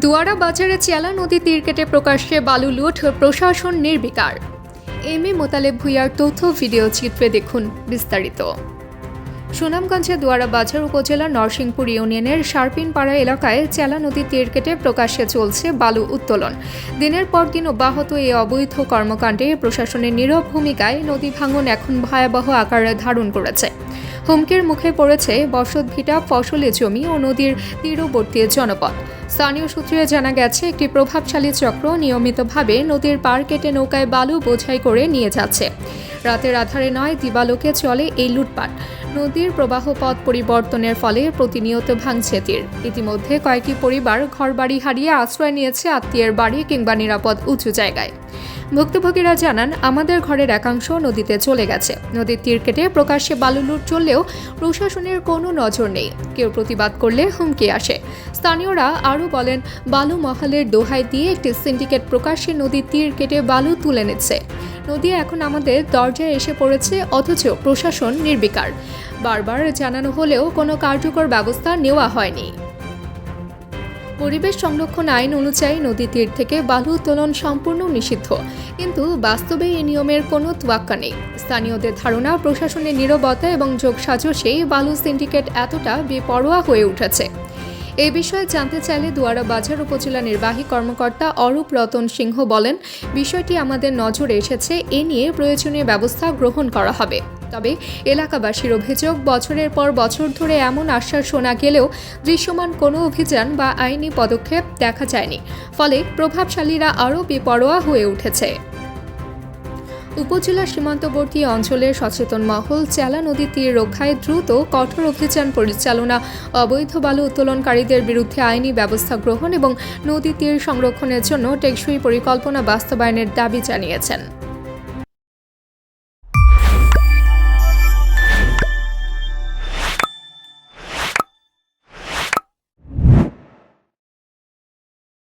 দুয়ারা বাজারে চেলা নদী তীর কেটে প্রকাশ্যে বালু লুট প্রশাসন নির্বিকার। এম এ মোতালেব ভুইয়ার তথ্য, ভিডিও চিত্রে দেখুন বিস্তারিত। সুনামগঞ্জে দুয়ারা বাজার উপজেলার নরসিংপুর ইউনিয়নের সারপিনপাড়া এলাকায় চেলা নদী তীর কেটে প্রকাশ্যে চলছে বালু উত্তোলন। দিনের পর দিন অব্যাহত এই অবৈধ কর্মকাণ্ডে প্রশাসনের নীরব ভূমিকায় নদী ভাঙন এখন ভয়াবহ আকার ধারণ করেছে। হুমকির মুখে পড়েছে বসতভিটা ফসলি জমি ও নদীর তীরবর্তী জনপদ। স্থানীয় সূত্রে জানা গেছে, একটি প্রভাবশালী চক্র নিয়মিতভাবে নদীর পার কেটে নৌকায় বালু বোঝাই করে নিয়ে যাচ্ছে। রাতের আধারে নয়, দিবালোকে চলে এই লুটপাট। নদীর প্রবাহ পথ পরিবর্তনের ফলে প্রতিনিয়ত ভাঙছে তীর। ইতিমধ্যে কয়েকটি পরিবার ঘরবাড়ি হারিয়ে আশ্রয় নিয়েছে আত্মীয়ের বাড়ি কিংবা নিরাপদ উঁচু জায়গায়। ভুক্তভোগীরা জানান, আমাদের ঘরের একাংশ নদীতে চলে গেছে। নদীর তীর কেটে প্রকাশ্যে বালু লুট চললেও প্রশাসনের কোনো নজর নেই। কেউ প্রতিবাদ করলে হুমকি আসে। স্থানীয়রা আরও বলেন, বালু মহলের দোহাই দিয়ে একটি সিন্ডিকেট প্রকাশ্যে নদীর তীর কেটে বালু তুলে নিচ্ছে। নদী এখন আমাদের দরজায় এসে পড়েছে, অথচ প্রশাসন নির্বিকার। বারবার জানানো হলেও কোনো কার্যকর ব্যবস্থা নেওয়া হয়নি। পরিবেশ সংরক্ষণ আইন অনুযায়ী নদী তীর থেকে বালু উত্তোলন সম্পূর্ণ নিষিদ্ধ। কিন্তু বাস্তবে এই নিয়মের কোনো তোয়াক্কা নেই। স্থানীয়দের ধারণা, প্রশাসনের নীরবতা এবং যোগসাজশেই বালু সিন্ডিকেট এতটা বেপরোয়া হয়ে উঠেছে। এ বিষয়ে জানতে চাইলে দুয়ারা বাজার উপজেলা নির্বাহী কর্মকর্তা অরূপ রতন সিংহ বলেন, বিষয়টি আমাদের নজরে এসেছে, এ নিয়ে প্রয়োজনীয় ব্যবস্থা গ্রহণ করা হবে। তবে এলাকাবাসীর অভিযোগ, বছরের পর বছর ধরে এমন আশ্বাস শোনা গেলেও দৃশ্যমান কোনো অভিযান বা আইনি পদক্ষেপ দেখা যায়নি। ফলে প্রভাবশালীরা আরও বেপরোয়া হয়ে উঠেছে। উপজেলা সীমান্তবর্তী অঞ্চলের সচেতন মহল চেলা নদী তীর রক্ষায় দ্রুত কঠোর অভিযান পরিচালনা, অবৈধ বালু উত্তোলনকারীদের বিরুদ্ধে আইনি ব্যবস্থা গ্রহণ এবং নদী তীর সংরক্ষণের জন্য টেকসই পরিকল্পনা বাস্তবায়নের দাবি জানিয়েছেন।